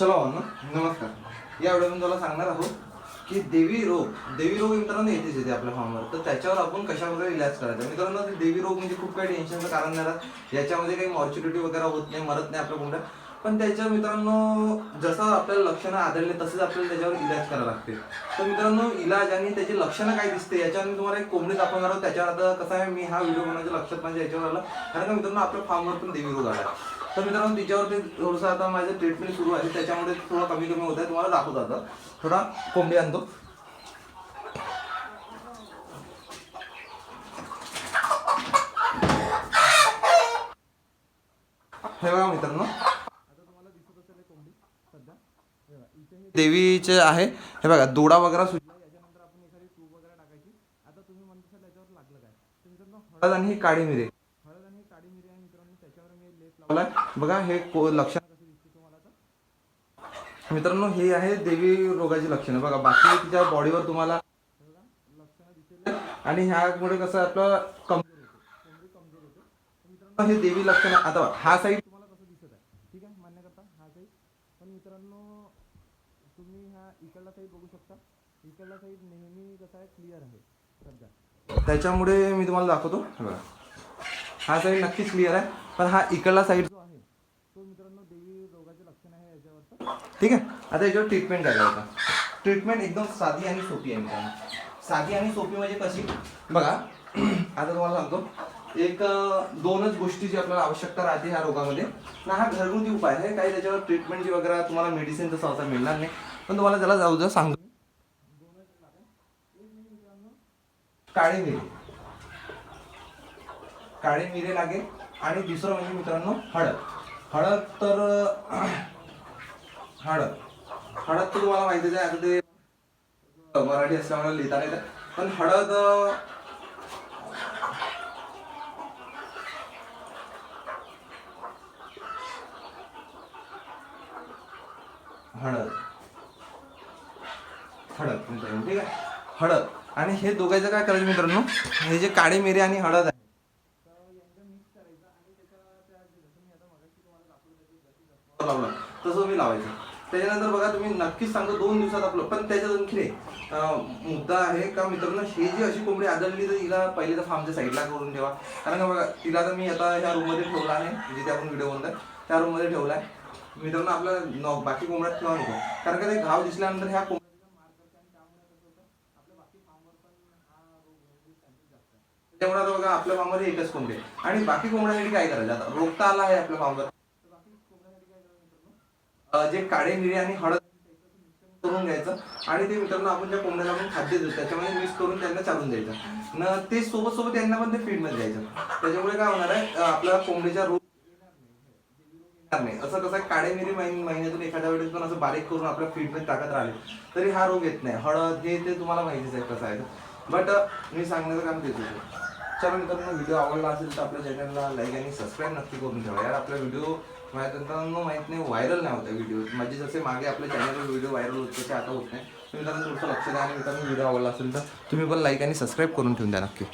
चला ना नमस्कार. या व्हिडिओ तुला सांगणार आहोत की देवी रोग देवी रोग मित्रांनो येतेच येते आपल्या फॉर्मवर. तर त्याच्यावर आपण कशा इलाज करायचा? मित्रांनो देवी रोग म्हणजे खूप काही टेन्शनचं कारण नाही राहत. याच्यामध्ये काही मॉर्च्युरिटी वगैरे होत नाही मरत नाही आपल्या कोंबड्या पण त्याच्या मित्रांनो जसं आपल्याला लक्षणं आढळले तसेच आपल्याला त्याच्यावर इलाज करावं लागते तर मित्रांनो इलाज आणि त्याची लक्षणं काय दिसते याच्यावर मी तुम्हाला एक कोंबडी दाखवणार आहोत. त्याच्यावर आता कसं आहे मी हा व्हिडिओ बनवायच्या लक्षात माझ्या याच्यावर आला. कारण का मित्रांनो आपल्या फार्मवर पण देवी रोग आला तर मित्रांनो तिच्यावरती थोडंसं आता माझं ट्रीटमेंट सुरू आहे. त्याच्यामुळे थोडं कमी कमी होत आहे तुम्हाला दाखवतो आता. थोडा कोंबडी आणतो. हे बघा मित्रांनो. आता तुम्हाला दिसत असेल हे देवीचे आहे. हे बघा दोडा वगैरे सुटला याच्यानंतर आपण एखादी ट्यूब वगैरे टाकायची. आता तुम्ही म्हणत असाल याच्यावर लागलं काय? हळद आणि ही काळी मिरी हळद आणि ही काळी मिरी आहे मित्रांनो त्याच्यावर मी लेप लावलाय बघा हे लक्षण मित्रांनो हे आहे देवी रोगाची लक्षणं. बघा बाकी तिच्या बॉडीवर तुम्हाला आणि ह्यामुळे कसं आपलं कमजोर कमजोर हे देवी लक्षण. आता हा साईड तुम्हाला कसं दिसत आहे. ठीक आहे मान्य करता हा साईड पण मित्रांनो तुम्ही ह्या इकडला साईड बघू शकता. इकडला साईड नेहमी कसं आहे क्लिअर आहे. सध्या त्याच्यामुळे मी तुम्हाला दाखवतो. बघा. हा साईड नक्कीच क्लिअर आहे. पण हा इकडला साईड जो आहे तो मित्रांनो देवी रोगाचे लक्षण आहे याच्यावरचं. ठीक आहे? आता याच्यावर ट्रीटमेंट काय होता ट्रीटमेंट एकदम साधी आणि सोपी आहे मित्रांनो. साधी आणि सोपी म्हणजे कशी? बघा आता तुम्हाला सांगतो. एक दोनच गोष्टीची आपल्याला आवश्यकता राहते ह्या रोगामध्ये. ना हा घरगुती उपाय आहे. काही त्याच्यावर ट्रीटमेंटची वगैरे तुम्हाला मेडिसिन तसं असं मिळणार नाही. पण तुम्हाला त्याला जाऊ द्या सांगतो. काळे मिरे. काळे मिरे लागेल. आणि दुसरं म्हणजे मित्रांनो हळद. हळद तर हळद. हळद तर तुम्हाला माहितीच आहे आता ते मराठी असल्यामुळे लिहिता नाही येत. पण हळद हळद. हळद ठीक आहे. हळद. आणि हे दोघांचं काय करायचं मित्रांनो? हे जे काळे मिरी आणि हळद आहे. लावला. तसं मी लावायचं. त्याच्यानंतर बघा तुम्ही नक्कीच सांगतो दोन दिवसात आपलं पण त्याच्यात आणखी नाही, मुद्दा आहे का मित्रांनो हे जी अशी कोंबडी आदळली तर हिला पहिले तर फार्मच्या साईडला करून ठेवा. कारण का बघा तिला तर मी आता ह्या रूममध्ये ठेवला आहे जिथे आपण व्हिडिओ बनताय त्या रूममध्ये ठेवला आहे. मित्रांनो आपला न- बाकी कोंबड्यात ठेवा नको. कारण का ते घाव दिसल्यानंतर ह्या कोंबड्या त्यामुळे आपल्या आता बघा आपल्या फार्मवर एकच कोंबडी आणि बाकी कोंबड्यासाठी काय करायचं? आता रोग आला आहे आपल्या फार्मवर तर बाकी कोंबड्यांसाठी काय करायचं मित्रांनो अं, जे काळे मिरे आणि हळद करून घ्यायचं. आणि ते मित्रांनो आपण ज्या कोंबड्याला आपण खाद्य देतो त्याच्यामध्ये मिक्स करून त्यांना चालून द्यायचं. न ते सोबत सोबत त्यांना पण ते फीडमध्ये द्यायचं. त्याच्यामुळे काय होणार आहे आपल्या आपल्याला कोंबडीचा रोग नाही. असं कसं आहे, काळे मिरी महिन्यातून एखाद्या वेळेस पण असं बारीक करून आपल्या फीडमध्ये टाकत राहिले तरी हा रोग येत नाही. हळद हे ते तुम्हाला माहितीच आहे कसं आहे. बट मी सांगण्याचं काम देतो. चला मित्रांनो व्हिडिओ आवडला असेल तर आपल्या चॅनलला लाईक आणि सबस्क्राईब नक्की करून ठेवा. यार आपला व्हिडिओ मित्रांनो माहीत नाही व्हायरल नाही होता व्हिडिओ म्हणजे जसे मागे आपल्या चॅनलवर व्हिडिओ व्हायरल होत तसे आता होत नाही. मित्रांनो थोडंसं लक्ष द्या आणि मित्रांनो व्हिडिओ आवडला असेल तर तुम्ही पण लाईक आणि सबस्क्राईब करून ठेवून द्या नक्की.